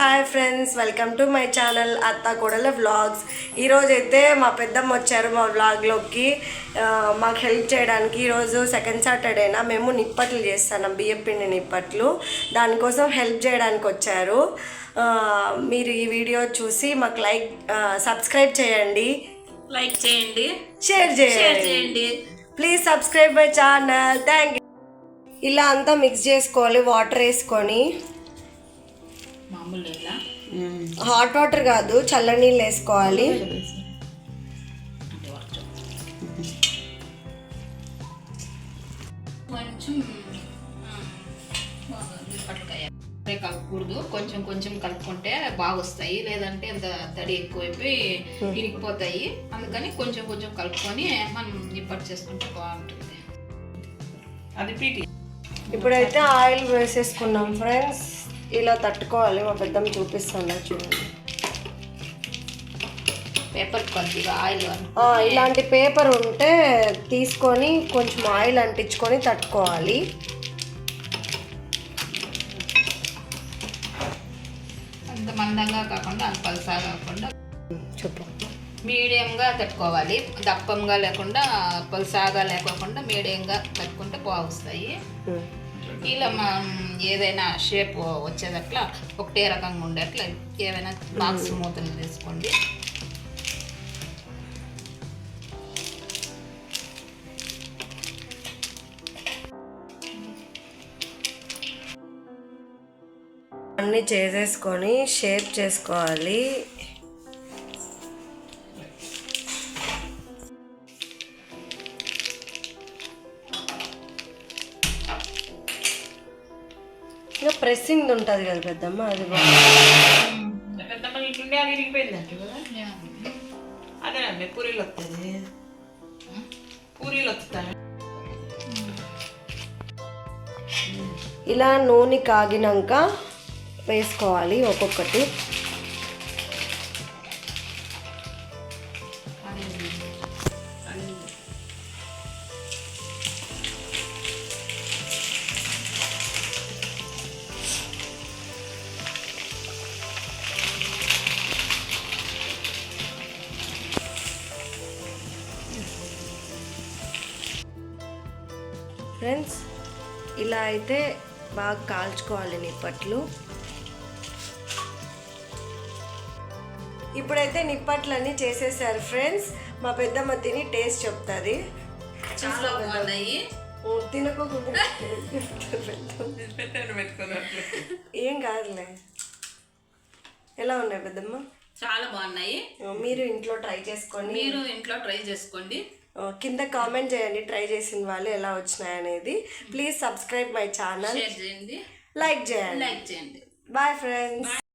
Hi friends welcome to my channel అత్త కొడల vlogs ఈరోజు అయితే మా పెద్దమ్మ వచ్చారు మా వ్లాగ్లోకి మాకు హెల్ప్ చేయడానికి ఈరోజు సెకండ్ సాటర్డేనా మేము నిప్పట్లు చేస్తాను బియ్యం పిండి నిప్పట్లు. దానికోసం హెల్ప్ చేయడానికి వచ్చారు. మీరు ఈ వీడియో చూసి మాకు లైక్ సబ్స్క్రైబ్ చేయండి. లైక్ చేయండి. షేర్ చేయండి. Please subscribe my channel thank you ఇలా అంతా మిక్స్ చేసుకోవాలి వాటర్ వేసుకొని. హాట్ వాటర్ కాదు చల్ల నీళ్ళు వేసుకోవాలి. కొంచెం కలపకూడదు. కొంచెం కొంచెం కలుపుకుంటే బాగా వస్తాయి లేదంటే అంత తడి ఎక్కువైపోయి ఇరిగిపోతాయి. అందుకని కొంచెం కొంచెం కలుపుకొని మనం నిప్పటి చేసుకుంటే బాగుంటుంది. అది పీటి. ఇప్పుడైతే ఆయిల్ వేసేసుకున్నాం ఫ్రెండ్స్. ఇలా తట్టుకోవాలి మా పెద్దమ్మ చూపిస్తున్నా చూడండి. పేపర్ కొద్దిగా ఆయిల్ ఇలాంటి పేపర్ ఉంటే తీసుకొని కొంచెం ఆయిల్ అంటించుకొని తట్టుకోవాలి. అంత మందంగా కాకుండా అంత పలసా కాకుండా. చెప్పు. మీడియంగా తట్టుకోవాలి. దప్పంగా లేకుండా పలుసాగా లేకోకుండా మీడియంగా తట్టుకుంటే బాగుస్తాయి. ఇలా మనం ఏదైనా షేప్ వచ్చేదట్లా ఒకటే రకంగా ఉండేట్లా ఏమైనా బాక్స్ మూతలు తీసుకోండి. అన్నీ చేసేసుకొని షేప్ చేసుకోవాలి. ఇంకా ప్రెస్సింగ్ ఉంటుంది కదా పెద్దమ్మ అది. పెద్దమ్మ అది కదా? అదేనండి పూరీలు వస్తుంది పూరీలు వస్తాయి. ఇలా నూనె కాగినాక వేసుకోవాలి ఒక్కొక్కటి. ఫ్రెండ్స్ ఇలా అయితే బాగా కాల్చుకోవాలి నిప్పట్లు ఇప్పుడైతే నిప్పట్లన్నీ చేసేసారు ఫ్రెండ్స్. మా పెద్దమ్మ తిని టేస్ట్ చెప్తుంది. చాలా బాగున్నాయి. తినకోకుండా ఏం కాదులే. ఎలా ఉన్నాయి పెద్దమ్మ? చాలా బాగున్నాయి. మీరు ఇంట్లో ట్రై చేసుకొని మీరు ఇంట్లో ట్రై చేసుకోండి. కింద కామెంట్ చేయండి ట్రై చేసిన వాళ్ళు ఎలా వచ్చినాయి అనేది. Please subscribe my channel. Like చేయండి. లైక్ చేయండి. Bye friends.